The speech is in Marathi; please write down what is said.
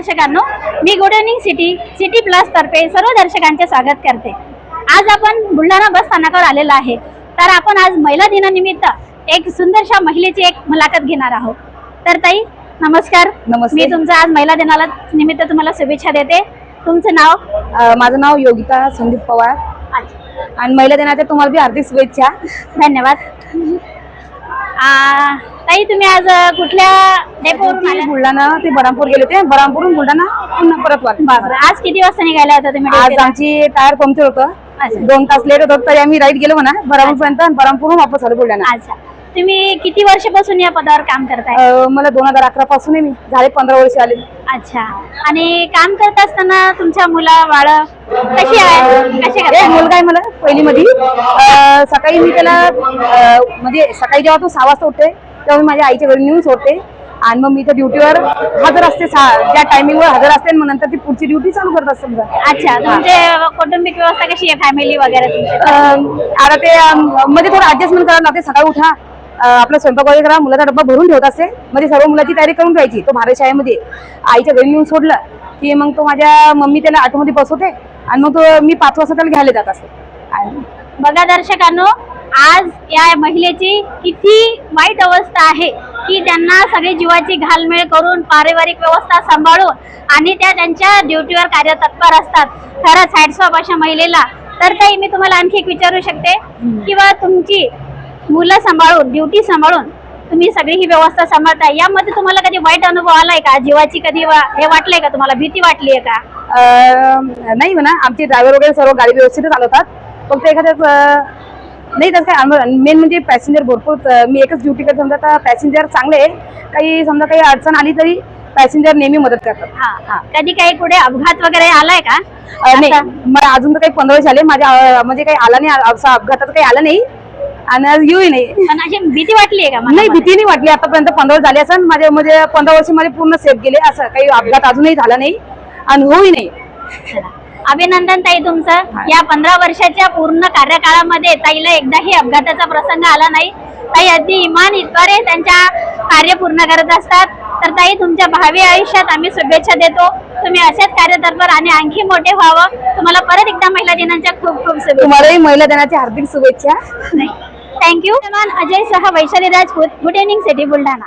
दर्शकांनो मी good evening city city plus तर्फे सर्व दर्शकांचे स्वागत करते. आज आपण बुलढाणा बस स्थानकावर आलेलो आहे. तर आपण आज महिला दिनानिमित्त एक सुंदरशा महिलेची एक मुलाखत घेणार आहोत. तर ताई नमस्कार. नमस्ते. मी तुमचं आज महिला दिनाला निमित्त तुम्हाला शुभेच्छा देते. तुमचं नाव? माझं नाव योगिता संदीप पवार. आणि महिला दिनाच्या तुम्हाला बी हार्दिक शुभेच्छा. धन्यवाद. ताई तुम्ही आज कुठल्या डेपोवरून बुलढाणा ते बरामपूर गेले होते. बरामपूरून बुलढाणा पुन्हा परत आज किती वाजता निघाल्या होत्या तुम्ही आज? आमची टायर पंक्चर होतं. दोन तास लेट होतं तरी आम्ही राईट गेलो म्हणा. बरामपूर पर्यंत वापस आलो बुलढाणा. अच्छा. तुम्ही किती वर्षापासून या पदावर काम करताय? मला दोन हजार अकरा पासून मी झाले पंधरा वर्ष आले. अच्छा. आणि काम करत असताना तुमच्या मुला बाळ कशी आहे करताय मुलगा आहे मला पहिली मध्ये सकाळी मी त्याला म्हणजे सकाळी जेव्हा तो सहा वाजता उठते मी माझ्या आईच्या घरी नेऊन सोडते. आणि मग मी त्या ड्युटीवर हजर असते ज्या टायमिंगवर हजर असते मग नंतर ती पुढची ड्युटी चालू करत असते अच्छा तुमचे कौटुंबिक व्यवस्था कशी आहे? फॅमिली वगैरे आता ते अं, म्हणजे थोडं ऍडजस्टमेंट करावं लागते. सकाळी उठा आपला स्वयंपाक वगैरे करा मुलाचा डब्बा भरून ठेवत असते म्हणजे सर्व मुलाची तयारी करून ठेवायची तो भारत शाळेमध्ये आईच्या घरी नेऊन सोडलं की मग तो माझ्या मम्मी त्याला आठवमध्ये बसवते. आणि मग तो मी पाच वाजता त्याला घ्यायला जात असते. बघा दर्शकांनो आज या महिलेची किती वाईट अवस्था आहे की त्यांना सगळी जीवाची घालमेळ करून पारिवारिक व्यवस्था सांभाळून आणि त्या त्यांच्या ड्युटीवर कार्यतत्पर असतात. खरंच हॅडसॉप अशा महिलेला. तर काही मी तुम्हाला आणखी एक विचारू शकते किंवा तुमची मुलं सांभाळून ड्युटी सांभाळून तुम्ही सगळी ही व्यवस्था सांभाळताय. यामध्ये तुम्हाला कधी वाईट अनुभव आलाय का? जीवाची कधी वा- हे वाटलंय का तुम्हाला? भीती वाटली आहे का नाही म्हणा. आमचे ड्रायव्हर वगैरे सर्व गाडी व्यवस्थित चालवतात. फक्त एखाद्या नाही तसं काय मेन म्हणजे पॅसेंजर भरपूर मी एकच ड्युटी करत समजा आता पॅसेंजर चांगले आहे काही समजा काही अडचण आली तरी पॅसेंजर नेहमी मदत करतात हा हा कधी काही कुठे अपघात वगैरे आलाय का अं, नाही आता? मला अजून तर काही पंधरा वर्ष आले माझ्या अं, म्हणजे काही आला नाही असा अपघातात काही आलं नाही आणि आज येऊही नाही पण अशी भीती वाटली आहे का नाही मनामध्ये? भीती नाही वाटली आतापर्यंत पंधरा वर्ष झाले असं माझे म्हणजे पंधरा वर्ष माझे पूर्ण सेफ गेले असं काही अपघात अजूनही झाला नाही आणि होऊही नाही चला. अभिनंदन ताई तुमचं. या पंधरा वर्षाच्या पूर्ण कार्यकाळामध्ये ताईला एकदाही अपघाताचा प्रसंग आला नाही. ताई अगदी इमान इतवारे त्यांच्या कार्य पूर्ण करत असतात. तर ताई तुमच्या भावी आयुष्यात आम्ही शुभेच्छा देतो. तुम्ही असेच कार्यतत्पर आणि आणखी मोठे व्हावं. तुम्हाला परत एकदा महिला दिनाच्या खूप खूप शुभेच्छा. तुम्हालाही महिला दिनाच्या हार्दिक शुभेच्छा. थँक्यू अजय सह Vaishali Rajput. Good evening city Buldhana